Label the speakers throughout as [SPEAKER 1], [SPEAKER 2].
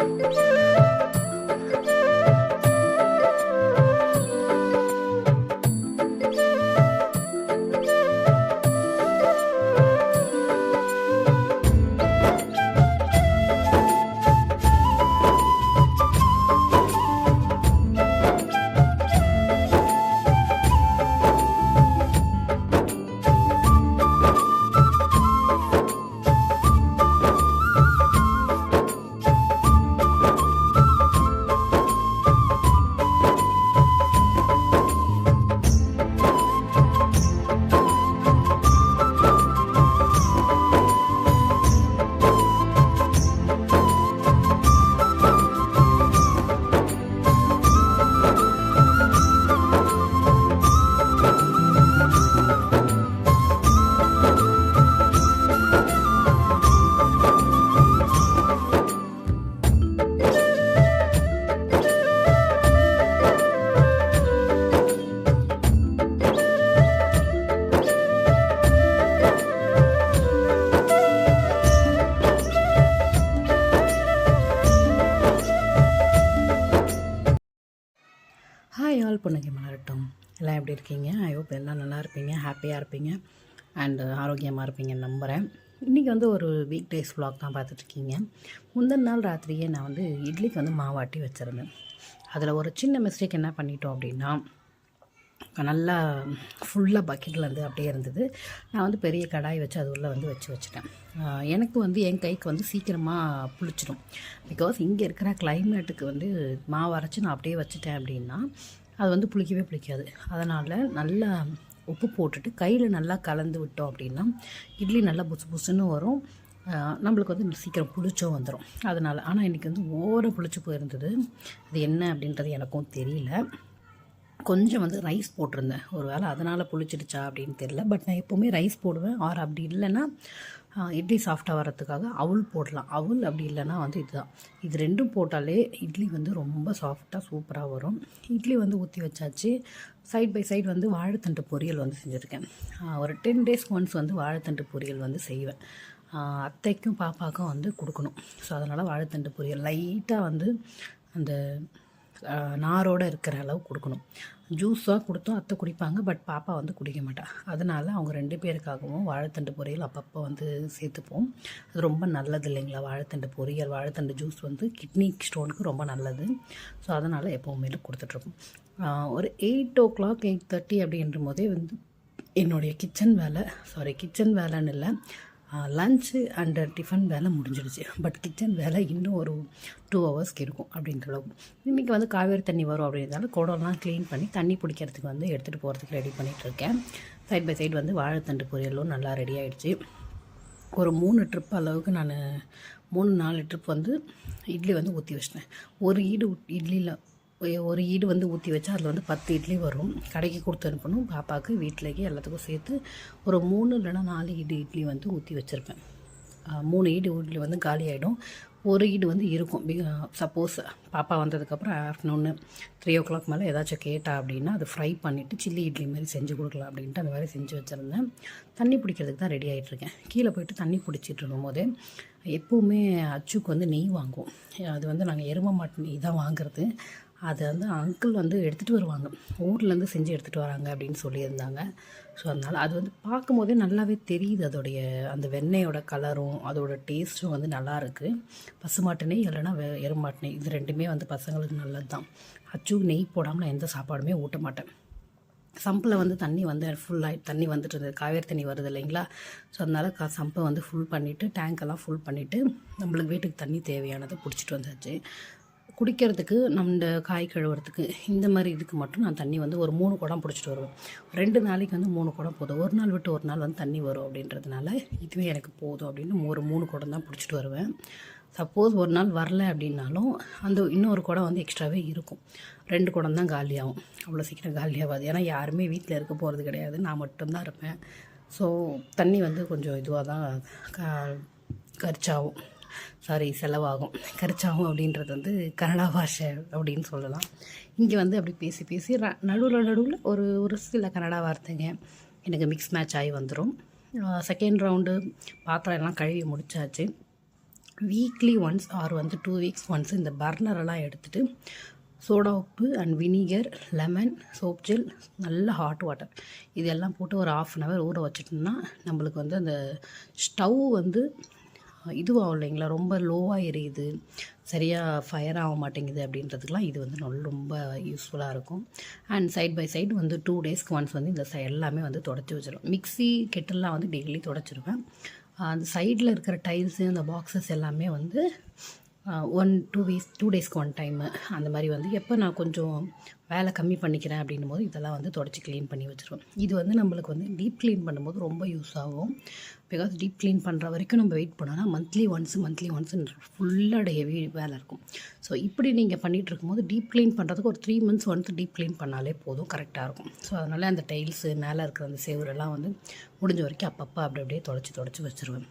[SPEAKER 1] Thank you. எல்லாம் எப்படி இருக்கீங்க? ஐ ஹோப் எல்லாம் நல்லா இருப்பீங்க ஹாப்பியாக இருப்பீங்க அண்டு ஆரோக்கியமாக இருப்பீங்கன்னு நம்புகிறேன் இன்றைக்கி வந்து ஒரு வீக் டேஸ் vlog தான் பார்த்துட்ருக்கீங்க. முந்தின நாள் ராத்திரியே நான் வந்து இட்லிக்கு வந்து மாவாட்டி வச்சுருந்தேன். அதில் ஒரு சின்ன மிஸ்டேக் என்ன பண்ணிட்டோம் அப்படின்னா நல்லா ஃபுல்லாக பக்கெட்டில் வந்து அப்படியே இருந்தது. நான் வந்து பெரிய கடாய் வச்சு அது உள்ளே வந்து வச்சு வச்சுட்டேன். எனக்கு வந்து என் கைக்கு வந்து சீக்கிரமாக புளிச்சிடும். பிகாஸ் இங்கே இருக்கிற கிளைமேட்டுக்கு வந்து மாவு அரைச்சி நான் அப்படியே வச்சுட்டேன் அப்படின்னா அது வந்து புளிக்கவே புளிக்காது. அதனால் நல்லா உப்பு போட்டுட்டு கையில் நல்லா கலந்து விட்டோம் அப்படின்னா இட்லி நல்லா புசு புசுன்னு வரும். நம்மளுக்கு வந்து சீக்கிரம் புளிச்சும் வந்துடும் அதனால் ஆனால் இன்றைக்கி வந்து ஓர புளிச்சு போயிருந்தது. அது என்ன அப்படின்றது எனக்கும் தெரியல. கொஞ்சம் வந்து ரைஸ் போட்டிருந்தேன். ஒரு வேளை அதனால் புளிச்சிடுச்சா அப்படின்னு தெரியல. பட் நான் எப்போவுமே ரைஸ் போடுவேன். ஆர் அப்படி இல்லைன்னா இட்லி சாஃப்டாக வரத்துக்காக அவுல் போடலாம். அவுல் அப்படி இல்லைன்னா வந்து இதுதான். இது ரெண்டும் போட்டாலே இட்லி வந்து ரொம்ப சாஃப்டாக சூப்பராக வரும். இட்லி வந்து ஊற்றி வச்சாச்சு. சைட் பை சைடு வந்து வாழைத்தண்டு பொரியல் வந்து செஞ்சுருக்கேன். ஒரு டென் டேஸ் ஒன்ஸ் வந்து வாழைத்தண்டு பொரியல் வந்து செய்வேன். அத்தைக்கும் பாப்பாக்கும் வந்து கொடுக்கணும். ஸோ அதனால் வாழைத்தண்டு பொரியல். லைட்டாக வந்து அந்த நாரோட இருக்கிற அளவு கொடுக்கணும். ஜூஸாக கொடுத்தோம் அத்தை குடிப்பாங்க பட் பாப்பா வந்து குடிக்க மாட்டாள் அதனால் அவங்க ரெண்டு பேருக்காகவும் வாழைத்தண்டு பொரியல் அப்பப்போ வந்து சேர்த்துப்போம். அது ரொம்ப நல்லது இல்லைங்களா? வாழைத்தண்டு பொரியல் வாழைத்தண்டு ஜூஸ் வந்து கிட்னி ஸ்டோனுக்கு ரொம்ப நல்லது. ஸோ அதனால் எப்போவுமே கொடுத்துட்ருப்போம் ஒரு eight o'clock eight thirty அப்படின்ற போதே வந்து என்னுடைய கிச்சன் வேலை சாரி கிச்சன் வேலைன்னு இல்லை லஞ்சு அண்டு டிஃபன் வேலை முடிஞ்சிடுச்சு பட் கிச்சன் வேலை இன்னும் ஒரு டூ ஹவர்ஸ்க்கு இருக்கும் அப்படின்ற அளவுக்கு. இன்றைக்கி வந்து காவேரி தண்ணி வரும் அப்படின்றதால குடம்லாம் க்ளீன் பண்ணி தண்ணி பிடிக்கிறதுக்கு வந்து எடுத்துகிட்டு போகிறதுக்கு ரெடி பண்ணிகிட்ருக்கேன் சைட் பை சைடு வந்து வாழைத்தண்டு பொரியலும் நல்லா ரெடி ஆகிடுச்சு ஒரு மூணு ட்ரிப் அளவுக்கு நான் மூணு நாலு ட்ரிப் வந்து இட்லி வந்து ஊற்றி வச்சிட்டேன். ஒரு ஈடு இட்லியில் ஒரு ஈடு வந்து ஊற்றி வச்சா அதில் வந்து பத்து இட்லி வரும். கடைக்கு கொடுத்து அனுப்பணும். பாப்பாவுக்கு வீட்டிலேயே எல்லாத்துக்கும் சேர்த்து ஒரு மூணு இல்லைன்னா நாலு ஈடு இட்லி வந்து ஊற்றி வச்சுருப்பேன். மூணு ஈடு இட்லி வந்து காலி ஆகிடும் ஒரு ஈடு வந்து இருக்கும். சப்போஸ் பாப்பா வந்ததுக்கப்புறம் ஆஃப்டர்நூனு த்ரீ ஓ கிளாக் மேலே ஏதாச்சும் கேட்டா அப்படின்னா அதை ஃப்ரை பண்ணிவிட்டு சில்லி இட்லி மாதிரி செஞ்சு கொடுக்கலாம் அப்படின்ட்டு அந்த மாதிரி செஞ்சு வச்சுருந்தேன். தண்ணி பிடிக்கிறதுக்கு தான் ரெடி ஆகிட்ருக்கேன் கீழே போயிட்டு தண்ணி பிடிச்சிட்டு இருக்கும்போது எப்போவுமே அச்சுக்கு வந்து நெய் வாங்குவோம். அது வந்து நாங்கள் எரும மாட்டு நெய் தான் வாங்குறது. அதை வந்து அங்கிள் வந்து எடுத்துகிட்டு வருவாங்க. ஊர்லேருந்து செஞ்சு எடுத்துகிட்டு வராங்க அப்படின்னு சொல்லியிருந்தாங்க. ஸோ அதனால் அது வந்து பார்க்கும்போதே நல்லாவே தெரியுது. அதோடைய அந்த வெண்ணெயோட கலரும் அதோட டேஸ்ட்டும் வந்து நல்லா இருக்குது பசுமாட்டு நெய் இல்லைன்னா வெ எருமாட்டு நெய் இது ரெண்டுமே வந்து பசங்களுக்கு நல்லது தான் அச்சு நெய் போடாமல் நான் எந்த சாப்பாடுமே ஊட்ட மாட்டேன். சம்பில் வந்து தண்ணி வந்து ஃபுல்லாக தண்ணி வந்துட்டு இருந்தது. காவேரி தண்ணி வருது இல்லைங்களா? ஸோ அதனால் க சம்பை வந்து ஃபுல் பண்ணிவிட்டு டேங்க்கெல்லாம் ஃபுல் பண்ணிவிட்டு நம்மளுக்கு வீட்டுக்கு தண்ணி தேவையானதை பிடிச்சிட்டு வந்தாச்சு. குடிக்கிறதுக்கு நம்ம காய் கழுவுறதுக்கு இந்த மாதிரி இதுக்கு மட்டும் நான் தண்ணி வந்து ஒரு மூணு குடம் பிடிச்சிட்டு வருவேன். ரெண்டு நாளைக்கு வந்து மூணு குடம் போதும். ஒரு நாள் விட்டு ஒரு நாள் வந்து தண்ணி வரும் அப்படின்றதுனால இதுவே எனக்கு போதும் அப்படின்னு ஒரு மூணு குடம் தான் பிடிச்சிட்டு வருவேன். சப்போஸ் ஒரு நாள் வரல அப்படின்னாலும் அந்த இன்னொரு குடம் வந்து எக்ஸ்ட்ராவே இருக்கும். ரெண்டு குடம் தான் காலியாகும். அவ்வளோ சீக்கிரம் காலியாகாது. ஏன்னா யாருமே வீட்டில் இருக்க போகிறது கிடையாது. நான் மட்டும்தான் இருப்பேன். ஸோ தண்ணி வந்து கொஞ்சம் இதுவாக தான் க கரிச்சாகும். சாரி செலவாகும். கரிச்சாகும் அப்படின்றது வந்து கன்னடா பாஷை அப்படின்னு சொல்லலாம். இங்கே வந்து அப்படி பேசி பேசி நடுவில் நடுவில் ஒரு ஒரு சில கன்னடா வார்த்தைங்க எனக்கு மிக்ஸ் மேட்ச் ஆகி வந்துடும் செகண்ட் ரவுண்டு பாத்திரம் எல்லாம் கழுவி முடிச்சாச்சு. வீக்லி ஒன்ஸ் ஆர் வந்து டூ வீக்ஸ் ஒன்ஸ் இந்த பர்னரெல்லாம் எடுத்துகிட்டு சோடா உப்பு and vinegar lemon soap gel நல்ல ஹாட் வாட்டர் இதெல்லாம் போட்டு ஒரு ஆஃப் அன் ஹவர் ஊற வச்சிட்டோம்னா நம்மளுக்கு வந்து அந்த ஸ்டவ் வந்து இதுவாகும் இல்லைங்களா? ரொம்ப லோவாக எரியுது. சரியாக ஃபயர் ஆக மாட்டேங்குது அப்படின்றதுக்கெலாம் இது வந்து நல்ல ரொம்ப யூஸ்ஃபுல்லாக இருக்கும். அண்ட் சைட் பை சைடு வந்து டூ டேஸ்க்கு ஒன்ஸ் வந்து இந்த எல்லாமே வந்து தொடச்சி வச்சிடும் மிக்ஸி கெட்டெல்லாம் வந்து டெய்லி தொடச்சிடுவேன் அந்த சைடில் இருக்கிற டைல்ஸு அந்த பாக்ஸஸ் எல்லாமே வந்து ஒன் டூ வீக்ஸ் டூ டேஸ்க்கு ஒன் டைமு அந்த மாதிரி வந்து எப்போ நான் கொஞ்சம் வேலை கம்மி பண்ணிக்கிறேன் அப்படின்னும் போது இதெல்லாம் வந்து தொடச்சி க்ளீன் பண்ணி வச்சுருவோம். இது வந்து நம்மளுக்கு வந்து டீப் க்ளீன் பண்ணும்போது ரொம்ப யூஸ் ஆகும். பிகாஸ் டீப் க்ளீன் பண்ணுற வரைக்கும் நம்ம வெயிட் பண்ணோன்னா மந்த்லி ஒன்ஸ் மந்த்லி ஒன்ஸ் ஃபுல்லாக ஹெவி வேலை இருக்கும். ஸோ இப்படி நீங்கள் பண்ணிகிட்டு இருக்கும்போது டீப் க்ளீன் பண்ணுறதுக்கு ஒரு three months once deep clean பண்ணாலே போதும் கரெக்டாக இருக்கும். ஸோ அதனால் அந்த டைல்ஸு மேலே இருக்கிற அந்த சேவரெல்லாம் வந்து முடிஞ்ச வரைக்கும் அப்பப்போ அப்படி அப்படியே தொடச்சி தொடச்சி வச்சுருவேன்.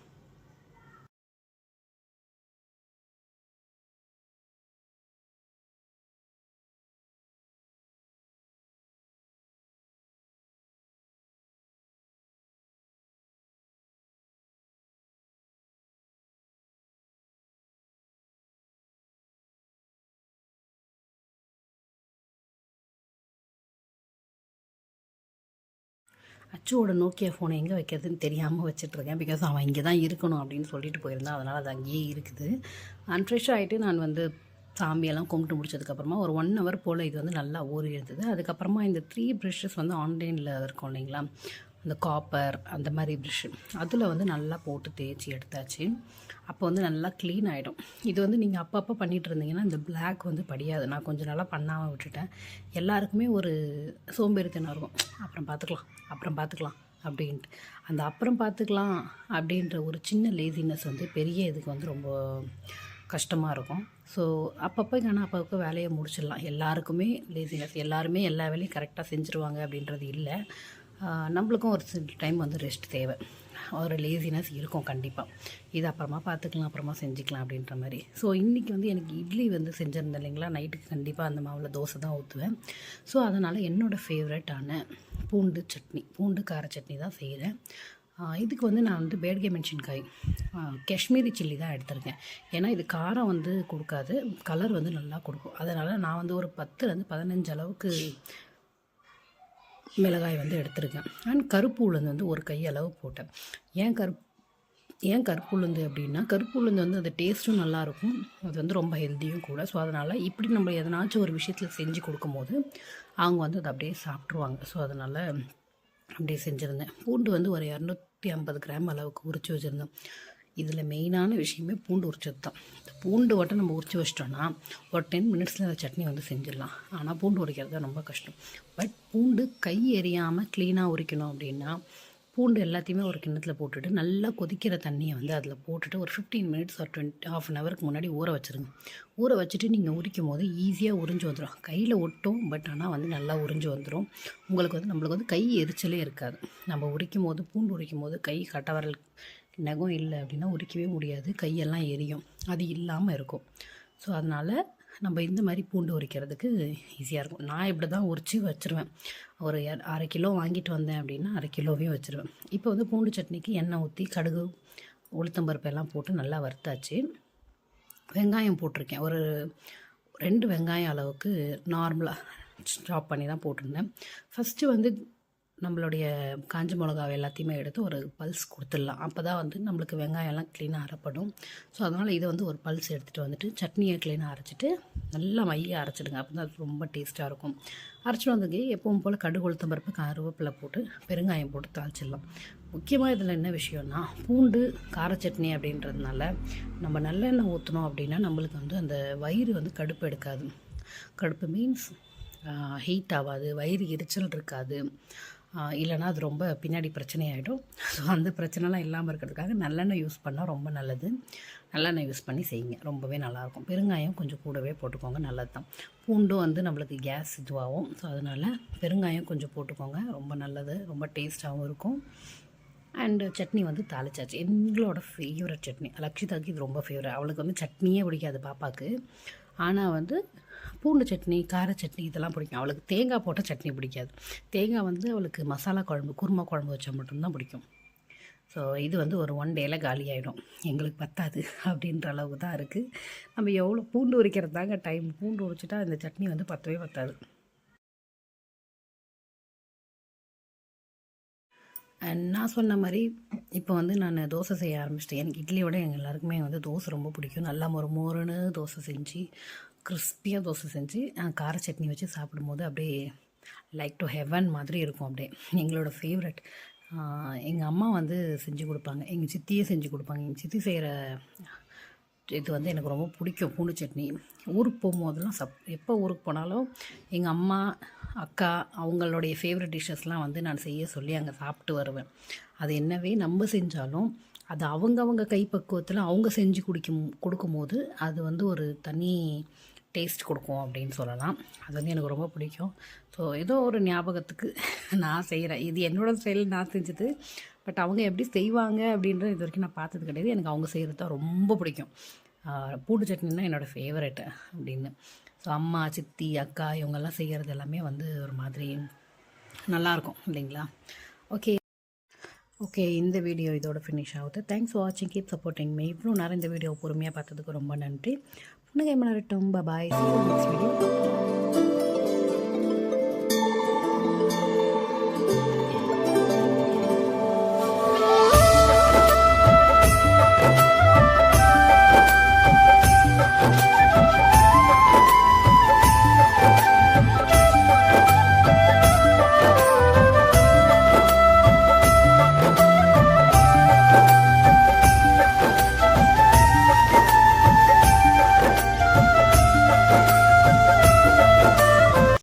[SPEAKER 1] அச்சுவோட நோக்கியா ஃபோனை எங்கே வைக்கிறதுன்னு தெரியாமல் வச்சுட்ருக்கேன் பிகாஸ் அவன் இங்கே தான் இருக்கணும் அப்படின்னு சொல்லிட்டு போயிருந்தான். அதனால் அது அங்கேயே இருக்குது. அன்ஃப்ரெஷ் ஆகிட்டு நான் வந்து சாமியெல்லாம் கும்பிட்டு முடிச்சதுக்கப்புறமா ஒரு ஒன் ஹவர் போல் இது வந்து நல்லா ஊறி இருந்தது அதுக்கப்புறமா இந்த த்ரீ ப்ரெஷ்ஷஸ் வந்து ஆன்லைனில் இருக்கும் இல்லைங்களா? அந்த காப்பர் அந்த மாதிரி ப்ரெஷ்ஷு அதில் வந்து நல்லா போட்டு தேய்ச்சி எடுத்தாச்சு. அப்போ வந்து நல்லா க்ளீன் ஆகிடும் இது வந்து நீங்கள் அப்பப்போ பண்ணிகிட்டு இருந்தீங்கன்னா இந்த பிளாக் வந்து படியாது. நான் கொஞ்சம் நல்லா பண்ணாமல் விட்டுட்டேன். எல்லாருக்குமே ஒரு சோம்பேறித்தனம் இருக்கும். அப்புறம் பார்த்துக்கலாம் அப்புறம் பார்த்துக்கலாம் அப்படின்ட்டு. அந்த அப்புறம் பார்த்துக்கலாம் அப்படின்ற ஒரு சின்ன லேசினஸ் வந்து பெரிய இதுக்கு வந்து ரொம்ப கஷ்டமாக இருக்கும். ஸோ அப்பப்போ ஆனால் அப்பப்போ வேலையை முடிச்சிடலாம். எல்லாருக்குமே லேசினஸ் எல்லாருமே எல்லா வேலையும் கரெக்டாக செஞ்சுருவாங்க அப்படின்றது இல்லை. நம்மளுக்கும் ஒரு சில டைம் வந்து ரெஸ்ட் தேவை. ஒரு லேசினஸ் இருக்கும் கண்டிப்பாக இது அப்புறமா பார்த்துக்கலாம் அப்புறமா செஞ்சுக்கலாம் அப்படின்ற மாதிரி. ஸோ இன்றைக்கி வந்து எனக்கு இட்லி வந்து செஞ்சுருந்தேன் இல்லைங்களா? நைட்டுக்கு கண்டிப்பாக அந்த மாவில் தோசை தான் ஊற்றுவேன் ஸோ அதனால் என்னோடய ஃபேவரட்டான பூண்டு சட்னி பூண்டு கார சட்னி தான் செய்கிறேன் இதுக்கு வந்து நான் வந்து பேட்கே மென்ஷன்காய் காஷ்மீரி சில்லி தான் எடுத்திருக்கேன். ஏன்னா இது காரம் வந்து கொடுக்காது கலர் வந்து நல்லா கொடுக்கும். அதனால் நான் வந்து ஒரு பத்துலேருந்து பதினஞ்சு அளவுக்கு மிளகாய் வந்து எடுத்திருக்கேன். அண்ட் கருப்பு உளுந்து வந்து ஒரு கையளவு போட்டேன். ஏன் கருப்பு ஏன் கருப்பு உளுந்து அப்படின்னா கருப்பு உளுந்து வந்து அந்த டேஸ்ட்டும் நல்லாயிருக்கும் அது வந்து ரொம்ப ஹெல்த்தியும் கூட. ஸோ அதனால் இப்படி நம்ம எதனாச்சும் ஒரு விஷயத்தில் செஞ்சு கொடுக்கும்போது அவங்க வந்து அதை அப்படியே சாப்பிட்ருவாங்க ஸோ அதனால் அப்படியே செஞ்சுருந்தேன். பூண்டு வந்து ஒரு இரநூத்தி ஐம்பது கிராம் அளவுக்கு உரித்து வச்சுருந்தேன். இதில் மெயினான விஷயமே பூண்டு உரிச்சது தான். இந்த பூண்டு வட்டை நம்ம உரிச்சு வச்சிட்டோன்னா ஒரு டென் மினிட்ஸில் அந்த சட்னி வந்து செஞ்சிடலாம். ஆனால் பூண்டு உரிக்கிறது தான் ரொம்ப கஷ்டம். பட் பூண்டு கை எரியாமல் க்ளீனாக உரிக்கணும் அப்படின்னா பூண்டு எல்லாத்தையுமே ஒரு கிண்ணத்தில் போட்டுட்டு நல்லா கொதிக்கிற தண்ணியை வந்து அதில் போட்டுட்டு ஒரு ஃபிஃப்டீன் மினிட்ஸ் ஒரு டுவெண்ட்டி ஆஃப் அன் ஹவருக்கு முன்னாடி ஊற வச்சுருங்க. ஊற வச்சுட்டு நீங்கள் உரிக்கும் போது ஈஸியாக உறிஞ்சு வந்துடும் கையில் ஒட்டும் பட் ஆனால் வந்து நல்லா உறிஞ்சு வந்துடும் உங்களுக்கு வந்து நம்மளுக்கு வந்து கை எரிச்சலே இருக்காது. நம்ம உரிக்கும் போது பூண்டு உரிக்கும் போது கை கட்டவரல் நகம் இல்லை அப்படின்னா உரிக்கவே முடியாது. கையெல்லாம் எரியும். அது இல்லாமல் இருக்கும். ஸோ அதனால் நம்ம இந்த மாதிரி பூண்டு உரிக்கிறதுக்கு ஈஸியாக இருக்கும். நான் இப்படி தான் உரித்து வச்சுருவேன். ஒரு அரை கிலோ வாங்கிட்டு வந்தேன் அப்படின்னா அரை கிலோவையும் வச்சுருவேன். இப்போ வந்து பூண்டு சட்னிக்கு எண்ணெய் ஊற்றி கடுகு உளுத்தம்பருப்பெல்லாம் போட்டு நல்லா வறுத்தாச்சு. வெங்காயம் போட்டிருக்கேன். ஒரு ரெண்டு வெங்காயம் அளவுக்கு நார்மலாக ஸ்டாப் பண்ணி தான் போட்டிருந்தேன். ஃபஸ்ட்டு வந்து நம்மளுடைய காஞ்ச மிளகாவை எல்லாத்தையுமே எடுத்து ஒரு பல்ஸ் கொடுத்துடலாம். அப்போ தான் வந்து நம்மளுக்கு வெங்காயம்லாம் க்ளீனாக அரைப்படும். ஸோ அதனால் இதை வந்து ஒரு பல்ஸ் எடுத்துகிட்டு வந்துட்டு சட்னியை க்ளீனாக அரைச்சிட்டு நல்லா மைய அரைச்சிடுங்க. அப்போ தான் ரொம்ப டேஸ்ட்டாக இருக்கும். அரைச்சிட்டு வந்ததுக்கு எப்பவும் போல் கடுகு உளுத்தம் பருப்பு கருவேப்பிலை போட்டு பெருங்காயம் போட்டு தாளிச்சிடலாம். முக்கியமாக இதில் என்ன விஷயம்னா பூண்டு கார சட்னி அப்படின்றதுனால நம்ம நல்லெண்ணெய் ஊற்றினோம் அப்படின்னா நம்மளுக்கு வந்து அந்த வயிறு வந்து கடுப்பு எடுக்காது. கடுப்பு மீன்ஸ் ஹீட் ஆகாது வயிறு எரிச்சல் இருக்காது. இல்லைனா அது ரொம்ப பின்னாடி பிரச்சனையாயிடும். ஸோ அந்த பிரச்சனைலாம் இல்லாமல் இருக்கிறதுக்காக நல்லெண்ணெய் யூஸ் பண்ணால் ரொம்ப நல்லது. நல்லெண்ணெய் யூஸ் பண்ணி செய்யுங்க. ரொம்பவே நல்லாயிருக்கும். பெருங்காயம் கொஞ்சம் கூடவே போட்டுக்கோங்க. நல்லது தான் பூண்டும் வந்து நம்மளுக்கு கேஸ் இதுவாகும். ஸோ அதனால் பெருங்காயம் கொஞ்சம் போட்டுக்கோங்க. ரொம்ப நல்லது. ரொம்ப டேஸ்ட்டாகவும் இருக்கும். அண்டு சட்னி வந்து தாளிச்சாச்சு. எங்களோட ஃபேவரட் சட்னி. லக்ஷிதாக்கு இது ரொம்ப ஃபேவரட் அவளுக்கு வந்து சட்னியே பிடிக்காது பாப்பாவுக்கு ஆனால் வந்து பூண்டு சட்னி கார சட்னி இதெல்லாம் பிடிக்கும். அவளுக்கு தேங்காய் போட்ட சட்னி பிடிக்காது. தேங்காய் வந்து அவளுக்கு மசாலா குழம்பு குருமா குழம்பு வச்சா மட்டும்தான் பிடிக்கும். ஸோ இது வந்து ஒரு ஒன் டேயில் காலி ஆகிடும் எங்களுக்கு பத்தாது அப்படின்ற அளவுக்கு தான் இருக்குது நம்ம எவ்வளோ பூண்டு உரிக்கிறது தாங்க டைம் பூண்டு உரிச்சிட்டா இந்த சட்னி வந்து பத்தவே பத்தாது. நான் சொன்ன மாதிரி இப்போ வந்து நான் தோசை செய்ய ஆரம்பிச்சிட்டேன். எனக்கு இட்லியோட எங்கள் எல்லாருக்குமே வந்து தோசை ரொம்ப பிடிக்கும். நல்லா மொறு மோறுன்னு தோசை செஞ்சு கிறிஸ்பியாக தோசை செஞ்சு கார சட்னி வச்சு சாப்பிடும்போது அப்படியே லைக் டு ஹெவன் மாதிரி இருக்கும் அப்படியே. எங்களோட ஃபேவரட் எங்கள் அம்மா வந்து செஞ்சு கொடுப்பாங்க. எங்கள் சித்தியே செஞ்சு கொடுப்பாங்க. எங்கள் சித்தி செய்கிற இது வந்து எனக்கு ரொம்ப பிடிக்கும் பூண்டு சட்னி. ஊருக்கு போகும்போதெல்லாம் சப் எப்போ ஊருக்கு போனாலும் எங்கள் அம்மா அக்கா அவங்களுடைய ஃபேவரட் டிஷ்ஷஸ்லாம் வந்து நான் செய்ய சொல்லி அங்கே சாப்பிட்டு வருவேன். அது என்னவே நம்ம செஞ்சாலும் அது அவங்கவங்க கைப்பக்குவத்தில் அவங்க செஞ்சு குடிக்கும் கொடுக்கும்போது அது வந்து ஒரு தனி டேஸ்ட் கொடுக்கும் அப்படின்னு சொல்லலாம். அது வந்து எனக்கு ரொம்ப பிடிக்கும். ஸோ ஏதோ ஒரு ஞாபகத்துக்கு நான் செய்கிறேன் இது என்னோட ஸ்டைலில் நான் செஞ்சது. பட் அவங்க எப்படி செய்வாங்க அப்படின்றது இது வரைக்கும் நான் பார்த்தது கிடையாது. எனக்கு அவங்க செய்கிறது தான் ரொம்ப பிடிக்கும். பூண்டு சட்னின்னா என்னோடய ஃபேவரெட்டு அப்படின்னு. ஸோ அம்மா சித்தி அக்கா இவங்கெல்லாம் செய்கிறது எல்லாமே வந்து ஒரு மாதிரி நல்லாயிருக்கும் இல்லைங்களா? ஓகே ஓகே இந்த வீடியோ இதோட ஃபினிஷ் ஆகுது. தேங்க்ஸ் ஃபார் வாட்சிங் கீப் சப்போர்ட்டிங் மே இவ்வளோ நேரம் இந்த வீடியோ பொறுமையாக பார்த்ததுக்கு ரொம்ப நன்றி. புன்னகை மலரட்டும் பபாய் நெக்ஸ்ட் வீடியோ